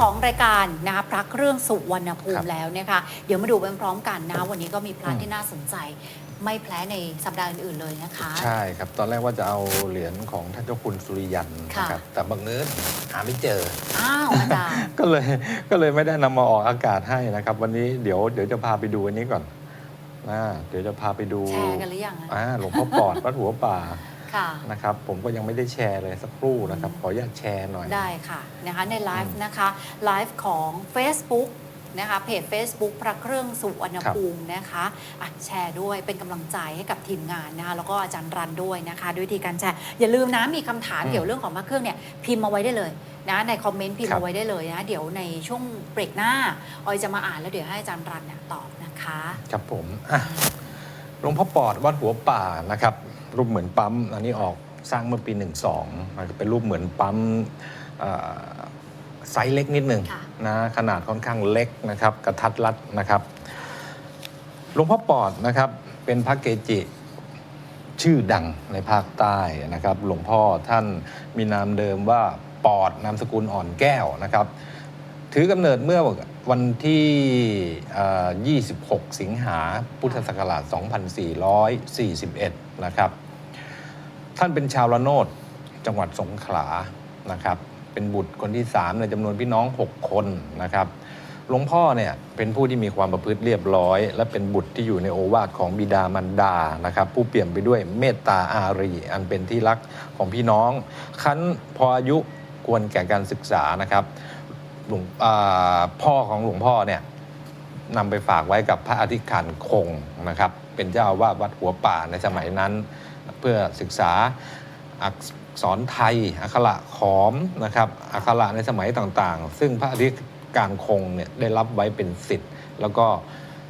ของรายการนะคะพระเครื่องสุวรรณภูครัมิบแล้วนะคะเดี๋ยวมาดูไปพร้อมกันนะวันนี้ก็มีพระอืมที่น่าสนใจ ไม่แพ้ในสัปดาห์อื่นๆเลยนะคะ ใช่ครับ ตอนแรกว่าจะเอาเหรียญของท่านเจ้าคุณสุริยันค่ะนะครับแต่บังเอิญหาไม่เจออ้าวอาจารย์ก็เลยก็เลยไม่ได้นำมาออกอากาศให้นะครับ วันนี้เดี๋ยวเดี๋ยวจะพาไปดูอันนี้ก่อนนะเดี๋ยวจะพาไปดูแชร์กันหรือยังอะอ่าหลวงพ่อปอดวัดหัวป่า ค่ะนะครับผมก็ยังไม่ได้แชร์เลยสักครู่นะครับ ขออนุญาตแชร์หน่อย ได้ค่ะนะคะในไลฟ์นะคะไลฟ์ของ Facebook นะคะเพจ Facebook พระเครื่องสุวรรณภูมินะคะอะแชร์ด้วยเป็นกำลังใจให้กับทีมงานนะคะแล้วก็อาจารย์รันด้วยนะคะด้วยวิธีการแชร์ อย่าลืมนะมีคำถามอืมเกี่ยวเรื่องของพระเครื่องเนี่ยพิมพ์มาไว้ได้เลยนะในคอมเมนต์พิมพ์ครับมาไว้ได้เลยนะเดี๋ยวในช่วงเบรกหน้า ออยจะมาอ่านแล้วเดี๋ยวให้อาจารย์รันเนี่ยตอบนะคะ ครับผมอะหลวงพ่อปอดวัดหัวป่านะครับ รูปเหมือนปั๊มอันนี้ออกสร้างเมื่อปี 12นะครับเป็นรูปเหมือนปั๊มเอ่อไซส์เล็กนิดหนึ่งค่ะนะขนาดค่อนข้างเล็กนะครับกระทัดรัดนะครับหลวงพ่อปอดนะครับเป็นพระเกจิชื่อดังในภาคใต้นะครับ หลวงพ่อท่านมีนามเดิมว่าปอดนามสกุลอ่อนแก้วนะครับ ถือกำเนิดเมื่อวันที่เอ่อ26 สิงหาพุทธศักราช 2441 นะครับ ท่านเป็นชาวละโนดจังหวัดสงขลานะครับ เป็นบุตรคนที่ 3 ในจำนวนพี่น้อง 6 คนนะครับหลวงพ่อเนี่ยเป็นผู้ที่มีความประพฤติเรียบร้อย และเป็นบุตรที่อยู่ในโอวาทของบิดามารดานะครับ ผู้เปี่ยมไปด้วยเมตตาอารี อันเป็นที่รักของพี่น้อง คันพออายุควรแก่การศึกษานะครับหลวงพ่อของหลวงพ่อเนี่ยนำไปฝากไว้กับพระอธิการคงนะครับ เป็นเจ้าอาวาสวัดหัวป่าในสมัยนั้น เพื่อศึกษาอักษรไทย อักขระขอมนะครับอักขระในสมัยต่างๆ ซึ่งพระอธิการคงเนี่ยได้รับไว้เป็นสิทธิ์ แล้วก็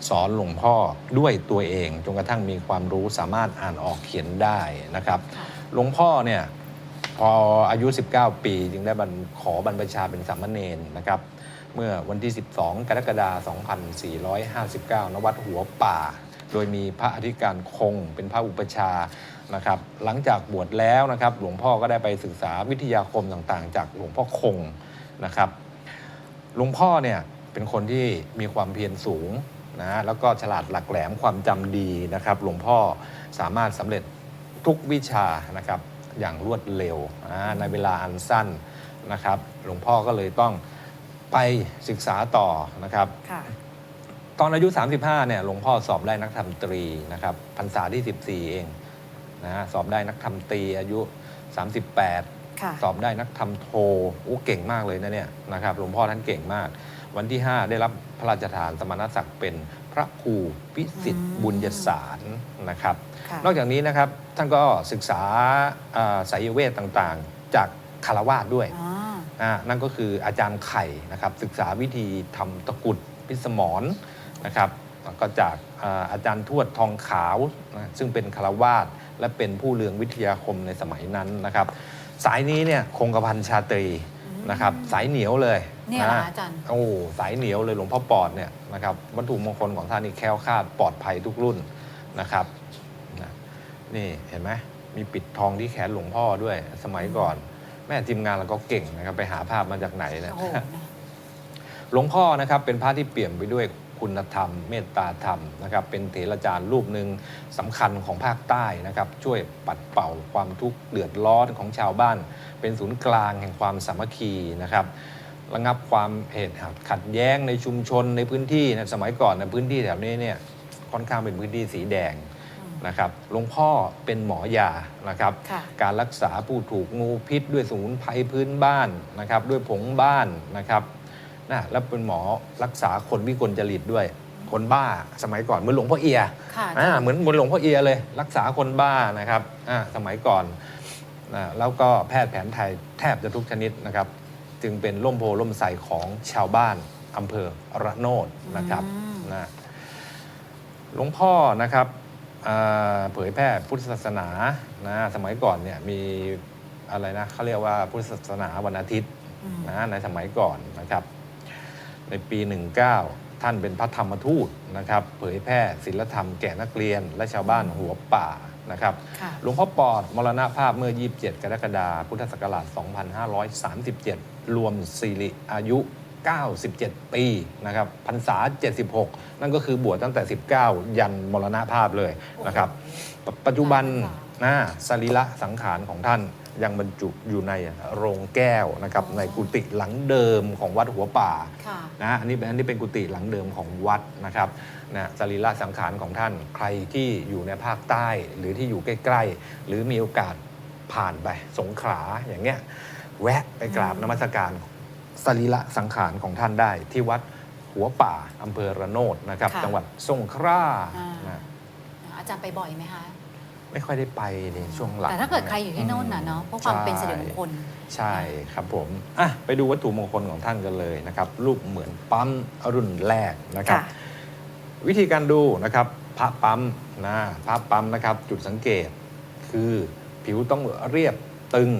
สอนหลวงพ่อด้วยตัวเองจนกระทั่งมีความรู้สามารถอ่านออกเขียนได้นะครับค่ะหลวงพ่อเนี่ยพออายุ 19 ปี จึงได้บรรขอบรรพชาเป็นสามเณรนะครับ เมื่อวันที่ 12 กรกฎาคม 2459 ณ วัดหัวป่า โดยมีพระอธิการคงเป็นพระอุปชฌาย์ นะครับหลังจากบวชแล้วนะครับหลวงพ่อก็ได้ไปศึกษาวิทยาคมต่างๆ จากหลวงพ่อคงนะครับหลวงพ่อเนี่ยเป็นคนที่มีความเพียรสูงนะแล้วก็ฉลาดหลักแหลมความจำดีนะครับ หลวงพ่อสามารถสำเร็จทุกวิชานะครับอย่างรวดเร็วอ่าในเวลาอันสั้นนะครับ หลวงพ่อก็เลยต้องไปศึกษาต่อนะครับค่ะตอนอายุ 35เนี่ยหลวงพ่อสอบได้นักธรรมตรีนะครับพรรษาที่ 14 เอง นะฮะสอบได้นักธรรมตรีอายุ 38 ค่ะ สอบได้นักธรรมโทโอ้เก่งมากเลยนะเนี่ยนะครับหลวงพ่อท่านเก่งมาก วันที่ 5 ได้รับพระราชทานสมณศักดิ์เป็นพระครูพิสิทธิ์อืม บุญยสารนะครับ ค่ะนอกจากนี้นะครับท่านก็ศึกษาอ่าสายเวทต่างๆ จากคารวาสด้วยอ๋ออ่านั่นก็คืออาจารย์ไข่นะครับศึกษาวิธีทำตะกรุดพิสมรนะครับแล้วก็จากอาอาจารย์ทวดทองขาวนะซึ่งเป็นคารวาส และเป็นผู้เลืองวิทยาคมในสมัยนั้นนะครับ สายนี้เนี่ยคงกระพันชาตรีนะครับ สายเหนียวเลยเนี่ยเหรอนะอาจารย์ โอ้สายเหนียวเลยหลวงพ่อปอดเนี่ยนะครับวัตถุมงคลของท่านนี่แคล้วคลาดปลอดภัยทุกรุ่นนะครับนะนี่เห็นไหมมีปิดทองที่แขนหลวงพ่อด้วย สมัยก่อน แม่ทีมงานเราก็เก่งนะครับไปหาภาพมาจากไหนนะโอ้โหนะหลวงพ่อนะครับเป็นพระที่เปี่ยมไปด้วย คุณธรรม เมตตาธรรมนะครับเป็นเถรจารย์รูปหนึ่งสำคัญของภาคใต้นะครับช่วยปัดเป่าความทุกข์เดือดร้อนของชาวบ้าน เป็นศูนย์กลางแห่งความสามัคคีนะครับระงับความเหตุขัดแย้งในชุมชนในพื้นที่นะสมัยก่อนในพื้นที่แถวนี้เนี่ยค่อนข้างเป็นพื้นที่สีแดงนะครับหลวงพ่อเป็นหมอยานะครับค่ะการรักษาผู้ถูกงูพิษด้วยสมุนไพรพื้นบ้านนะครับ ด้วยผงบ้านนะครับ นะแล้วเป็นหมอรักษาคนวิกลจริตด้วย คนบ้าสมัยก่อนเหมือนหลวงพ่อเอียค่ะอ่าเหมือนเหมือนหลวงพ่อเอียเลย รักษาคนบ้านะครับอ่าสมัยก่อนนะแล้วก็แพทย์แผนไทยแทบจะทุกชนิดนะครับ จึงเป็นร่มโพล่มใสของชาวบ้านอำเภอระโนดนะครับอืมนะหลวงพ่อนะครับอ่าเผยแพร่พุทธศาสนานะสมัยก่อนเนี่ยมีอะไรนะเขาเรียกว่าพุทธศาสนาวันอาทิตย์อืมนะในสมัยก่อนนะครับ ในปี 19 ท่านเป็นพระธรรมทูตนะครับ เผยแพร่ศีลธรรมแก่นักเรียน และชาวบ้านหัวป่านะครับค่ะหลวงพ่อปอดมรณภาพเมื่อ 27 กรกฎาคมพุทธศักราช 2537 รวมสิริอายุ 97 ปีนะครับพรรษา 76 นั่นก็คือบวชตั้งแต่ 19 ยันมรณภาพเลยนะครับปปัจจุบันนะสรีระสังขารของท่าน ยังบรรจุอยู่ในโรงแก้วนะครับในกุฏิหลังเดิมของวัดหัวป่าค่ะนะอันนี้เป็นอันนี้เป็นกุฏิหลังเดิมของวัดนะครับนะสรีระสังขารของท่านใครที่อยู่ในภาคใต้ หรือที่อยู่ใกล้ ๆ หรือมีโอกาสผ่านไปสงขลาอย่างเงี้ยแวะไปกราบอืมนมัสการสรีระสังขารของท่านได้ที่วัดหัวป่าอำเภอระโนดนะครับจังหวัดสงขลาอ่านะอาจารย์ไปบ่อยไหมคะ ไม่ค่อยได้ไปในช่วงหลังแต่ถ้าเกิดใครอยู่ที่โน่นน่ะเนาะเพราะความเป็นสิริมงคล ใช่ครับผมอะไปดูวัตถุมงคลของท่านกันเลยนะครับรูปเหมือนปั๊มรุ่นแรกนะครับค่ะวิธีการดูนะครับพระปั๊มนะพระปั๊มนะครับ จุดสังเกตคือผิวต้องเรียบตึง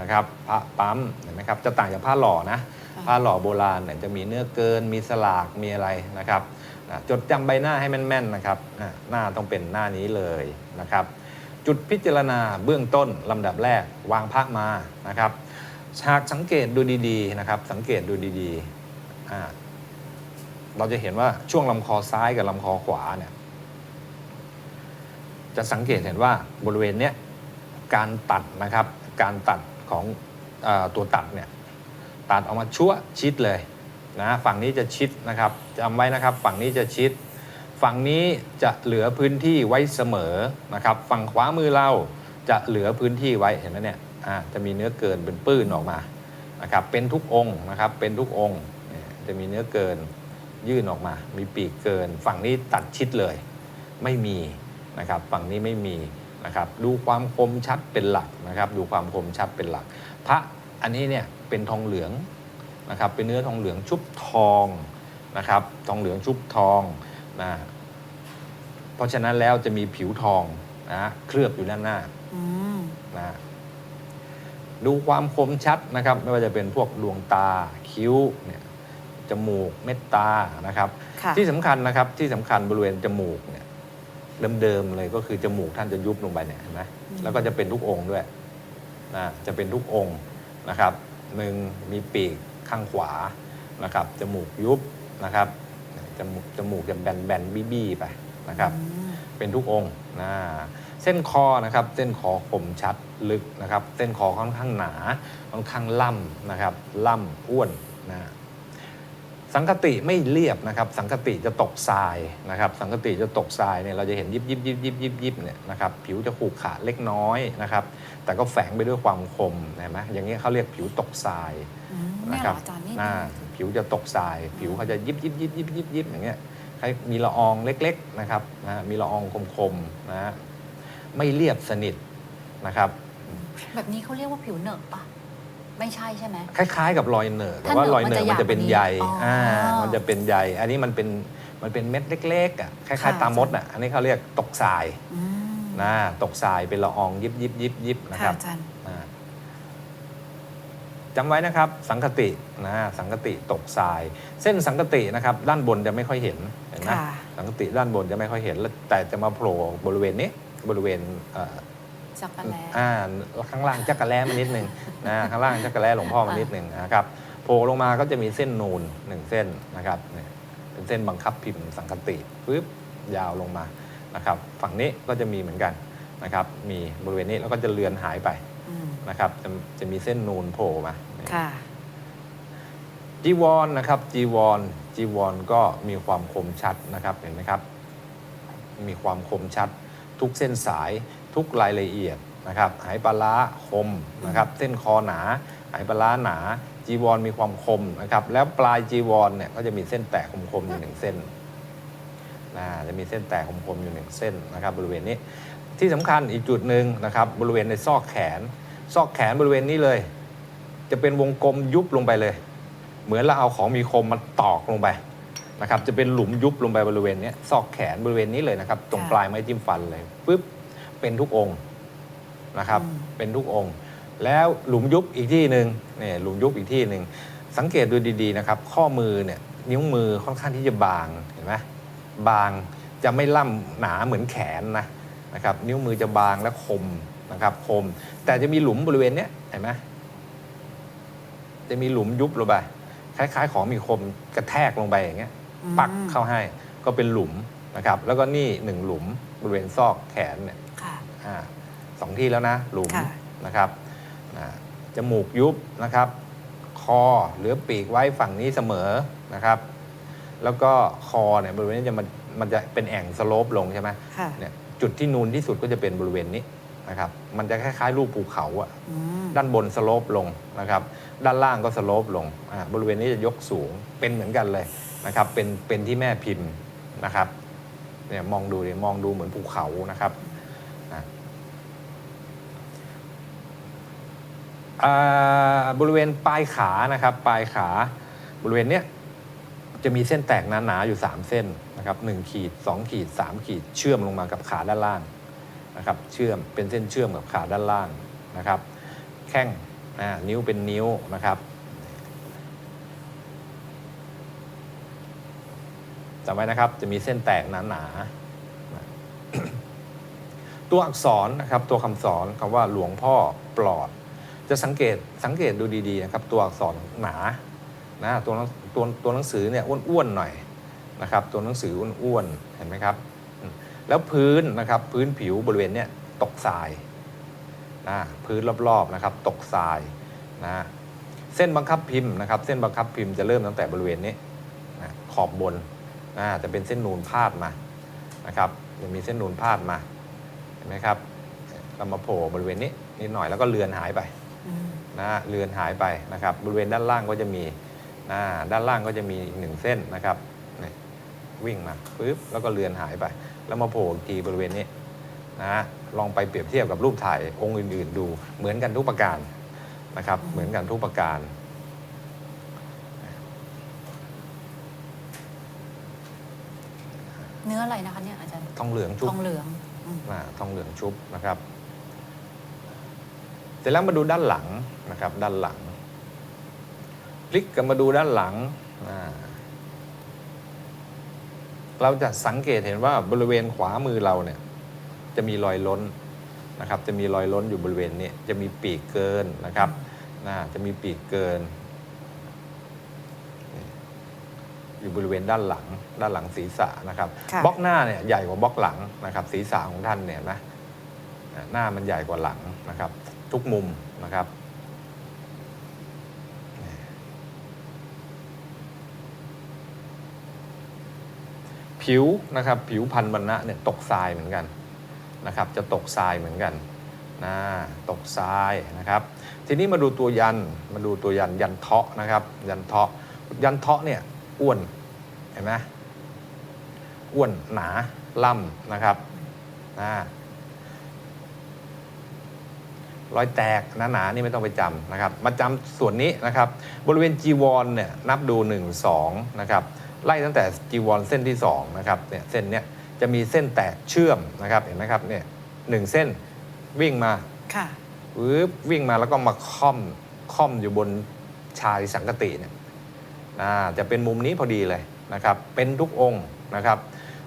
นะครับพระปั๊มเห็นไหมครับจะต่างจากผ้าหล่อนะค่ะผ้าหล่อโบราณเนี่ยจะมีเนื้อเกิน มีสลากมีอะไรนะครับนะจดจำใบหน้าให้แม่นๆนะครับอะหน้าต้องเป็นหน้านี้เลยนะครับ จุดพิจารณาเบื้องต้นลำดับแรกวางพระมานะครับหากสังเกตดูดีๆนะครับ สังเกตดูดีๆ เราจะเห็นว่าช่วงลำคอซ้ายกับลำคอขวาเนี่ยจะสังเกตเห็นว่าบริเวณเนี้ยการตัดนะครับการตัดของอตัวตัดเนี่ยตัดออกมาชั่วชิดเลยนะฝั่งนี้จะชิดนะครับจำไว้นะครับฝั่งนี้จะชิด ฝั่งนี้จะเหลือพื้นที่ไว้เสมอนะครับฝั่งขวามือเราจะเหลือพื้นที่ไว้เห็นไหมเนี่ยจะมีเนื้อเกินเป็นปื้นออกมานะครับเป็นทุกองค์นะครับเป็นทุกองค์จะมีเนื้อเกินยื่นออกมา มีปีกเกิน ฝั่งนี้ตัดชิดเลย ไม่มีนะครับฝั่งนี้ไม่มีนะครับดูความคมชัดเป็นหลักนะครับ ดูความคมชัดเป็นหลัก พระอันนี้เนี่ยเป็นทองเหลืองนะครับเป็นเนื้อทองเหลืองชุบทองนะครับทองเหลืองชุบทอง นะเพราะฉะนั้นแล้วจะมีผิวทองนะเคลือบอยู่ด้านหน้าอืมนะดูความคมชัดนะครับ ไม่ว่าจะเป็นพวกดวงตาคิ้วเนี่ยจมูกเม็ดตานะครับ ค่ะที่สำคัญนะครับที่สำคัญบริเวณจมูกเนี่ยเดิมๆเลยก็คือจมูกท่านจะยุบลงไปเนี่ยเห็นไหมอืมแล้วก็จะเป็นทุกองค์ด้วยนะจะเป็นทุกองค์นะครับหนึ่งมีปีกข้างขวานะครับจมูกยุบนะครับ จมูกจมูกจะแบนๆบี้ๆไปนะครับอืมเป็นทุกองค์นะเส้นคอนะครับเส้นคอคมชัดลึกนะครับ เส้นคอค่อนข้างหนาค่อนข้างล่ำนะครับล่ำอ้วนนะสังคติไม่เรียบนะครับ สังคติจะตกทรายนะครับ สังคติจะตกทรายเนี่ยเราจะเห็นยิบยิบยิบยิบยิบยิบเนี่ยนะครับผิวจะขูขาเล็กน้อยนะครับ แต่ก็แฝงไปด้วยความคมเห็นไหมอย่างนี้ยเขาเรียกผิวตกทรายอืมเนี่นะยคเหรรัออาจารย์นี่หน้า ผิวจะตกทราย ผิวเขาจะยิบยิบยิบยิบยิบยิบอย่างเงี้ยคล้ายมีละอองเล็กๆนะครับนะมีละอองคมๆนะฮะไม่เรียบสนิทนะครับ แบบนี้เขาเรียกว่าผิวเหนอะปะไม่ใช่ใช่ไหมคล้ายๆ กับรอยเหนอะแต่ถ้าว่าเหนอะรอยเหนอะมันจะมันจะเป็นหยาบใยกว่านี้อ๋ออ่อ่ามันจะเป็นใยอันนี้มันเป็นมันเป็นเม็ดเล็กๆอะคล้ายค่ะๆตามดอะอันนี้เขาเรียกตกทรายอืมนะตกทรายเป็นละอองยิบยิบยิบยิบนะคค่ะรับอา จารย์อ่าจำไว้นะครับ สังคตินะสังคติตกทราย เส้นสังคตินะครับด้านบนจะไม่ค่อยเห็นเห็นไหมค่ะ สังคติด้านบนจะไม่ค่อยเห็นแล้วแต่จะมาโผล่บริเวณนี้บริเวณเอ่อจักรแลอ่าข้างล่างจักรแล้มานิดนึงนะข้างล่างจักรแล้หลวงพ่อมานิดนึงนะครับโผล่ลงมาก็จะมีเส้นนูนหนึ่งเส้นนะครับเนี่ยเป็นเส้นบังคับพิมพ์สังคติปึ๊บยาวลงมานะครับ ฝั่งนี้ก็จะมีเหมือนกันนะครับ มีบริเวณนี้แล้วก็จะเลือนหายไปอืม นะครับจะจะมีเส้นนูนโผล่มาค่ะจีวรนะครับ จีวร จีวรก็มีความคมชัดนะครับเห็นไหมครับ มีความคมชัด ทุกเส้นสายทุกรายละเอียดนะครับหายปลาร้าคมนะครับ เส้นคอหนาหายปลาร้าหนา จีวรมีความคมนะครับ แล้วปลายจีวรเนี่ยก็จะมีเส้นแตกคมๆอยู่หนึ่งเส้นนะจะมีเส้นแตกคมๆอยู่หนึ่งเส้นนะครับ บริเวณนี้ที่สำคัญอีกจุดหนึ่งนะครับ บริเวณในซอกแขน ซอกแขนบริเวณนี้เลย จะเป็นวงกลมยุบลงไปเลย เหมือนเราเอาของมีคมมาตอกลงไปนะครับ จะเป็นหลุมยุบลงไปบริเวณเนี้ยซอกแขนบริเวณนี้เลยนะครับ ตรงค่ะปลายไม้จิ้มฟันเลยปุ๊บเป็นทุกองค์นะครับอืมเป็นทุกองค์ แล้วหลุมยุบอีกที่หนึ่งเนี่ยหลุมยุบอีกที่หนึ่งสังเกตดูดีๆนะครับ ข้อมือเนี่ยนิ้วมือค่อนข้างที่จะบางเห็นไหมบางจะไม่ล่ำหนาเหมือนแขนนะนะครับ นิ้วมือจะบางและคม นะครับคม แต่จะมีหลุมบริเวณเนี้ยเห็นไหมจะมีหลุมยุบลงไปคล้ายๆ ของมีคมกระแทกลงไปอย่างเงี้ยอืมปักเข้าให้ก็เป็นหลุมนะครับ แล้วก็นี่หนึ่งหลุมบริเวณซอกแขนเนี่ยค่ะอาสองที่แล้วนะ หลุมค่ะนะครับอ่าจมูกยุบนะครับ คอเหลือปีกไว้ฝั่งนี้เสมอนะครับ แล้วก็คอเนี่ยบริเวณนี้จะมันมันจะเป็นแอ่งสโลปลงใช่ไหมค่ะเนี่ยจุดที่นูนที่สุดก็จะเป็นบริเวณนี้ นะครับมันจะคล้ายๆรูปภูเขาอะอืมด้านบนสโลปลงนะครับด้านล่างก็สโลปลงอ่าบริเวณนี้จะยกสูงเป็นเหมือนกันเลยนะครับเป็นเป็นที่แม่พิมพ์นะครับเนี่ยมองดูเนี่ยมองดูเหมือนภูเขานะครับอะอ่าบริเวณปลายขานะครับปลายขาบริเวณเนี้ย จะมีเส้นแตกหนาๆอยู่ 3 เส้นนะครับหนึ่งขีด 2 ขีด 3 ขีดเชื่อมลงมากับขาด้านล่าง นะครับเชื่อมเป็นเส้นเชื่อมกับขาด้านล่างนะครับ แข้งนิ้วเป็นนิ้วนะครับจำไว้นะครับจะมีเส้นแตกหนาๆตัวอักษรนะครับตัวคำสอนคำว่าหลวงพ่อปลอด จะสังเกตสังเกตดูดีๆนะครับตัวอักษรหนานะตัวตัวตัวหนังสือเนี่ยอ้วนๆหน่อยนะครับ ตัวหนังสืออ้วนๆเห็นไหมครับ แล้วพื้นนะครับพื้นผิวบริเวณเนี้ยตกทรายนะพื้นรอบๆนะครับตกทรายนะเส้นบังคับพิมพ์นะครับ เส้นบังคับพิมพ์จะเริ่มตั้งแต่บริเวณนี้นะขอบบนนะจะเป็นเส้นนูนพาดมานะครับจะมีเส้นนูนพาดมาเห็นไหมครับเรามาโผล่บริเวณนี้นิดหน่อยแล้วก็เลือนหายไปอืมนะเลือนหายไปนะครับ บริเวณด้านล่างก็จะมีนะด้านล่างก็จะมีอีกหนึ่งเส้นนะครับนี่ วิ่งมาปึ๊บแล้วก็เลือนหายไป แล้วมาโผล่อีกทีบริเวณนี้นะฮะลองไปเปรียบเทียบกับรูปถ่ายองค์อื่น ๆ ดูเหมือนกันทุกประการนะครับ เหมือนกันทุกประการเนื้ออะไรนะคะเนี่ยอาจารย์ทองเหลืองชุทบองเหลืองอืมนะทองเหลืองชุบนะครับ เสร็จแล้วมาดูด้านหลังนะครับ ด้านหลัง พลิกกลับมาดูด้านหลังอ่า เราจะสังเกตเห็นว่าบริเวณขวามือเราเนี่ยจะมีรอยล้นนะครับ จะมีรอยล้นอยู่บริเวณนี้จะมีปีกเกินนะครับนะจะมีปีกเกิน อยู่บริเวณด้านหลัง ด้านหลังศีรษะนะครับค่ะบล็อกหน้าเนี่ยใหญ่กว่าบล็อกหลังนะครับศีรษะของท่านเนี่ยนะหน้ามันใหญ่กว่าหลังนะครับ ทุกมุมนะครับ ผิวนะครับผิวพันธุ์บรรณะเนี่ยตกทรายเหมือนกันนะครับจะตกทรายเหมือนกันนะตกทรายนะครับ ทีนี้มาดูตัวยันมาดูตัวยันยันเทาะนะครับ ยันเทาะยันเทาะเนี่ยอ้วนเห็นไหมอ้วนหนาล่ำนะครับนะรอยแตกหนาๆนี่ไม่ต้องไปจำนะครับ มาจำส่วนนี้นะครับ บริเวณจีวรเนี่ยนับดู 1 2นะครับ ไล่ตั้งแต่จีวรเส้นที่2นะครับเนี่ยเส้นเนี้ยจะมีเส้นแตกเชื่อมนะครับเห็นไหมครับเนี่ยหนึ่งเส้นวิ่งมาค่ะปึ๊บวิ่งมาแล้วก็มาค่อมค่อมอยู่บนชายสังกติเนี่ยนะจะเป็นมุมนี้พอดีเลยนะครับเป็นทุกองค์นะครับ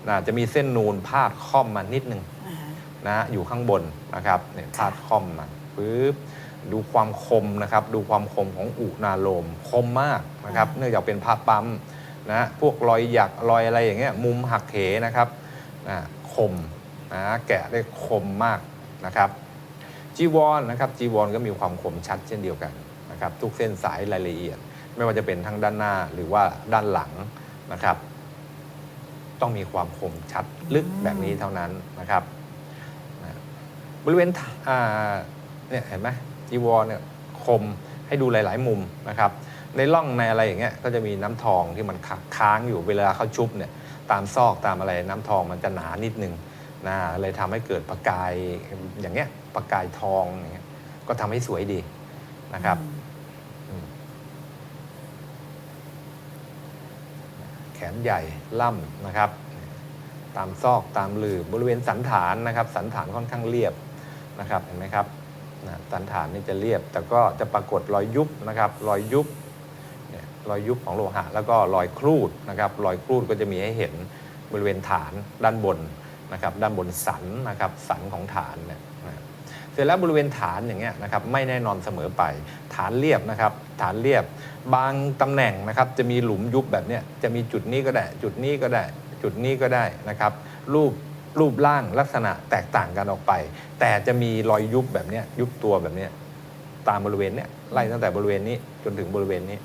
นะจะมีเส้นนูนพาดค่อมมานิดนึงอ่าฮะนะอยู่ข้างบนนะครับเนี่ยพาดค่อมมาปึ๊บดูความคมนะครับ ดูความคมของอุนาโลมคมมากนะครับ เนื่องจากเป็นผ้าปั๊ม นะพวกรอยหยักรอยอะไรอย่างเงี้ยมุมหักเหนะครับนะคมนะแกะได้คมมากนะครับจีวรนะครับจีวรก็มีความคมชัดเช่นเดียวกันนะครับทุกเส้นสายรายละเอียด ไม่ว่าจะเป็นทั้งด้านหน้าหรือว่าด้านหลังนะครับ ต้องมีความคมชัดลึกแบบนี้เท่านั้นนะครับนะบริเวณเนี่ยเห็นไหมจีวรเนี่ยคมให้ดูหลาย ๆ มุมนะครับ ในร่องในอะไรอย่างเงี้ยก็จะมีน้ำทองที่มันค้าค้างอยู่เวลาเขาชุบเนี่ยตามซอกตามอะไรน้ำทองมันจะหนานิดนึงนะเลยทำให้เกิดประกายอย่างเงี้ยประกายทองอย่างเงี้ยก็ทำให้สวยดีนะครับอืมแขนใหญ่ล่ำนะครับ ตามซอกตามหลืบบริเวณสันฐานนะครับ สันฐานค่อนข้างเรียบนะครับเห็นไหมครับนะสันฐานนี่จะเรียบ แต่ก็จะปรากฏรอยยุบนะครับ รอยยุบเนี่ย รอยยุบของโลหะ แล้วก็รอยครูดนะครับรอยครูดก็จะมีให้เห็นบริเวณฐานด้านบนนะครับด้านบนสันนะครับสันของฐานเนี่ยนะสร็จแล้วบริเวณฐานอย่างเงี้ยนะครับไม่แน่นอนเสมอไป ฐานเรียบนะครับฐานเรียบบางตำแหน่งนะครับจะมีหลุมยุบแบบเนี้ยจะมีจุดนี้ก็ได้ จุดนี้ก็ได้ จุดนี้ก็ได้นะครับรูปรูปร่างลักษณะแตกต่างกันออกไป แต่จะมีรอยยุบแบบเนี้ยยุบตัวแบบเนี้ยตามบริเวณเนี้ยไล่ตั้งแต่บริเวณนี้จนถึงบริเวณนี้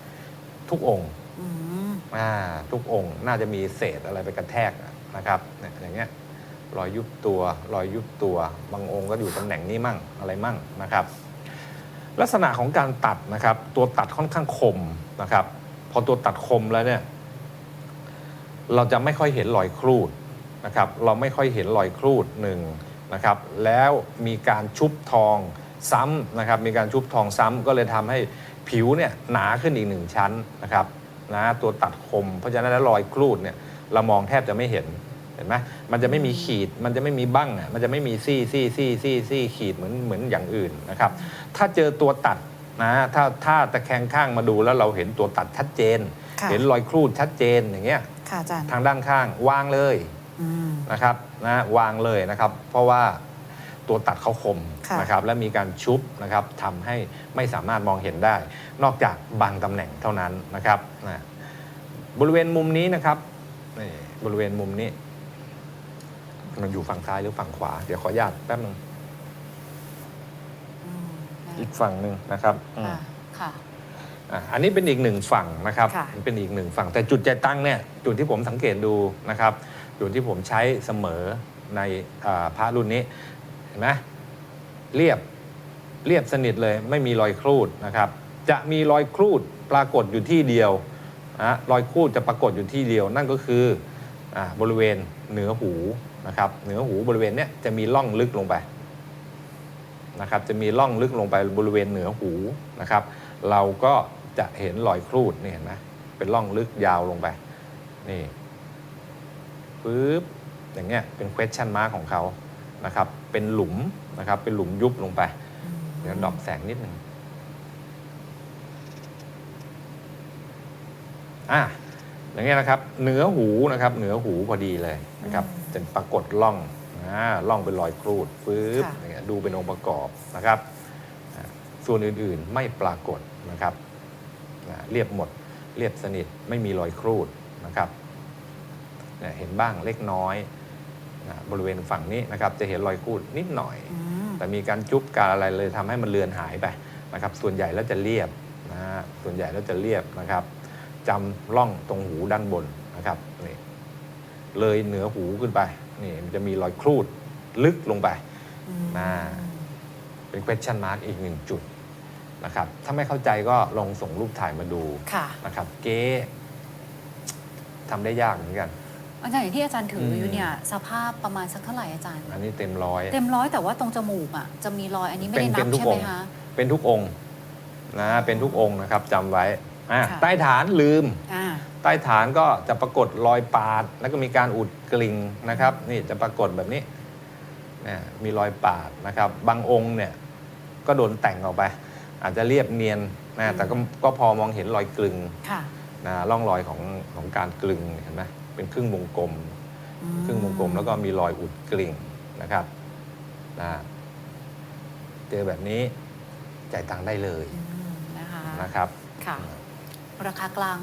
ทุกองค์อืมอ่าทุกองค์น่าจะมีเศษอะไรไปกระแทกนะครับเนี่ยอย่างเงี้ยรอยยุบตัวรอยยุบตัว บางองค์ก็อยู่ตำแหน่งนี้มั่งอะไรมั่งนะครับ ลักษณะของการตัดนะครับ ตัวตัดค่อนข้างคมนะครับ พอตัวตัดคมแล้วเนี่ยเราจะไม่ค่อยเห็นรอยครูดนะครับ เราไม่ค่อยเห็นรอยครูดหนึ่งนะครับ แล้วมีการชุบทองซ้ำนะครับ มีการชุบทองซ้ำก็เลยทำให้ ผิวเนี่ยหนาขึ้นอีกหนึ่งชั้นนะครับนะตัวตัดคม เพราะฉะนั้นแล้วรอยครูดเนี่ยเรามองแทบจะไม่เห็นเห็นไหมมันจะไม่มีขีดมันจะไม่มีบั้งอะมันจะไม่มีซี่ซี่ซี่ซี่ซี่ขีดเหมือนเหมือนอย่างอื่นนะครับ ถ้าเจอตัวตัดนะถ้าถ้าตะแคงข้างมาดูแล้วเราเห็นตัวตัดชัดเจน ค่ะ เห็นรอยครูดชัดเจนอย่างเงี้ย ค่ะอาจารย์ทางด้านข้างวางเลยอืมนะครับนะวางเลยนะครับ เพราะว่า ตัวตัดเขาคมค่ะนะครับและมีการชุบนะครับทำให้ไม่สามารถมองเห็นได้ นอกจากบางตำแหน่งเท่านั้นนะครับนะบริเวณมุมนี้นะครับนี่บริเวณมุมนี้ มันอยู่ฝั่งซ้ายหรือฝั่งขวา เดี๋ยวขออนุญาตแป๊บนึงอืมนะอีกฝั่งหนึ่งนะครับอืม ค่ะค่ะ อะอันนี้เป็นอีกหนึ่งฝั่งนะครับ ค่ะ เป็นอีกหนึ่งฝั่งแต่จุดใจตั้งเนี่ยจุดที่ผมสังเกตดูนะครับ จุดที่ผมใช้เสมอในอ่าพระรุ่นนี้ เห็นไหมเรียบเรียบสนิทเลยไม่มีรอยครูดนะครับ จะมีรอยครูดปรากฏอยู่ที่เดียวนะรอยครูดจะปรากฏอยู่ที่เดียว นั่นก็คืออบริเวณเหนือหูนะครับ เหนือหูบริเวณเนี้ยจะมีร่องลึกลงไปนะครับ จะมีร่องลึกลงไปบริเวณเหนือหูนะครับ เราก็จะเห็นรอยครูดนี่เห็นไหมเป็นร่องลึกยาวลงไปนี่ปึ๊บอย่างเงี้ยเป็น question mark ของเขานะครับ เป็นหลุมนะครับ เป็นหลุมยุบลงไป เดี๋ยวดรอปแสงนิดหนึ่งอะอย่างเงี้ยนะครับ เหนือหูนะครับ เหนือหูพอดีเลยนะครับอืมจะปรากฏร่องอ่าร่องเป็นรอยครูดปึ๊บค่ะอย่างเงี้ยดูเป็นองค์ประกอบนะครับอ่าส่วนอื่นๆไม่ปรากฏนะครับอ่าเรียบหมดเรียบสนิทไม่มีรอยครูดนะครับเนี่ยเห็นบ้างเล็กน้อย นะบริเวณฝั่งนี้นะครับจะเห็นรอยครูดนิดหน่อย อืมแต่มีการจุ๊บการอะไรเลยทำให้มันเลือนหายไปนะครับ ส่วนใหญ่แล้วจะเรียบนะฮะส่วนใหญ่แล้วจะเรียบนะครับจำร่องตรงหูด้านบนนะครับนี่เลยเหนือหูขึ้นไปนี่มันจะมีรอยครูดลึกลงไป อืม อ่า เป็น question mark อีกหนึ่งจุดนะครับ ถ้าไม่เข้าใจก็ลองส่งรูปถ่ายมาดูค่ะ นะครับ เก๊ทำได้ยากเหมือนกัน อาจารย์อย่างที่อาจารย์ถืออมอยู่เนี่ยสภาพประมาณสักเท่าไหร่อาจารย์อันนี้เต็มร้อยเต็มร้อยแต่ว่าตรงจมูกอะจะมีรอยอันนี้ไม่ได้เป็นนับเป็นทุกใช่ไหมองค์คะเป็นทุกองค์นะเป็นทุกองค์นะครับจำไว้อะค่ะใต้ฐานลืมอ่าใต้ฐานก็จะปรากฏรอยปาด แล้วก็มีการอุดกลิ่งนะครับ นี่จะปรากฏแบบนี้เนี่ยมีรอยปาดนะครับ บางองค์เนี่ยก็โดนแต่งออกไป อาจจะเรียบเนียนนะแต่ก็ก็พอมองเห็นรอยกลึงค่ะนะร่องรอยของของการกลึงเห็นไหม เป็นครึ่งวงกลมอืมครึ่งวงกลมแล้วก็มีรอยอุดกลิ่งนะครับนะเจอแบบนี้จ่ายตังค์ได้เลยอืมนะคะนะครับค่ะราคากลาง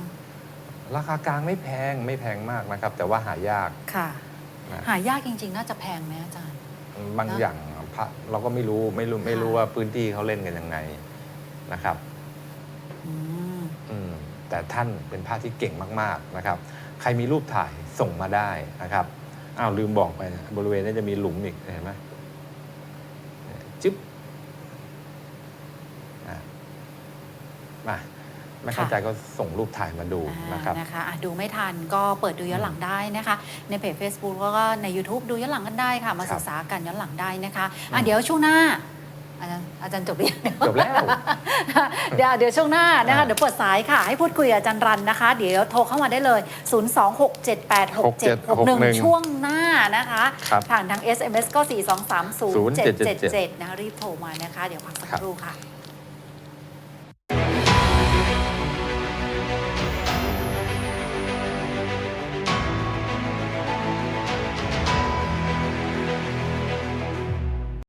ราคากลางไม่แพงไม่แพงมากนะครับ แต่ว่าหายากค่ะนะหายากจริง ๆ น่าจะแพงไหมอาจารย์บางนะอย่างพระเราก็ไม่รู้ไม่รู้ไม่รู้ค่ะว่าพื้นที่เขาเล่นกันยังไงนะครับอืมอืมแต่ท่านเป็นพระที่เก่งมาก ๆนะครับ ใครมีรูปถ่ายส่งมาได้นะครับอ้าวลืมบอกไปนะบริเวณนี้จะมีหลุมอีกเห็นไหมเนี่ยจึ๊บอะมาไม่เข้าใจก็ส่งรูปถ่ายมาดูอ่านะครับนะคะอะดูไม่ทันก็เปิดดูย้อนหลังได้นะคะ ในเพจ Facebook แล้วก็ใน YouTube ดูย้อนหลังกันได้ค่ะ มาครับศึกษากันย้อนหลังได้นะคะอะอืมเดี๋ยวช่วงหน้า อาจารย์อาจารย์จบหรือยังจบแล้ว เดี๋ยวเดี๋ยวช่วงหน้านะคะอ่าเดี๋ยวเปิดสายค่ะ ให้พูดคุยกับอาจารย์รันนะคะ เดี๋ยวโทรเข้ามาได้เลย 026786761 ช่วงหน้านะคะครับผ่านทาง SMS ก็ 4230777 0777 นะคะรีบโทรมานะคะ เดี๋ยวพักสักครับครู่ค่ะ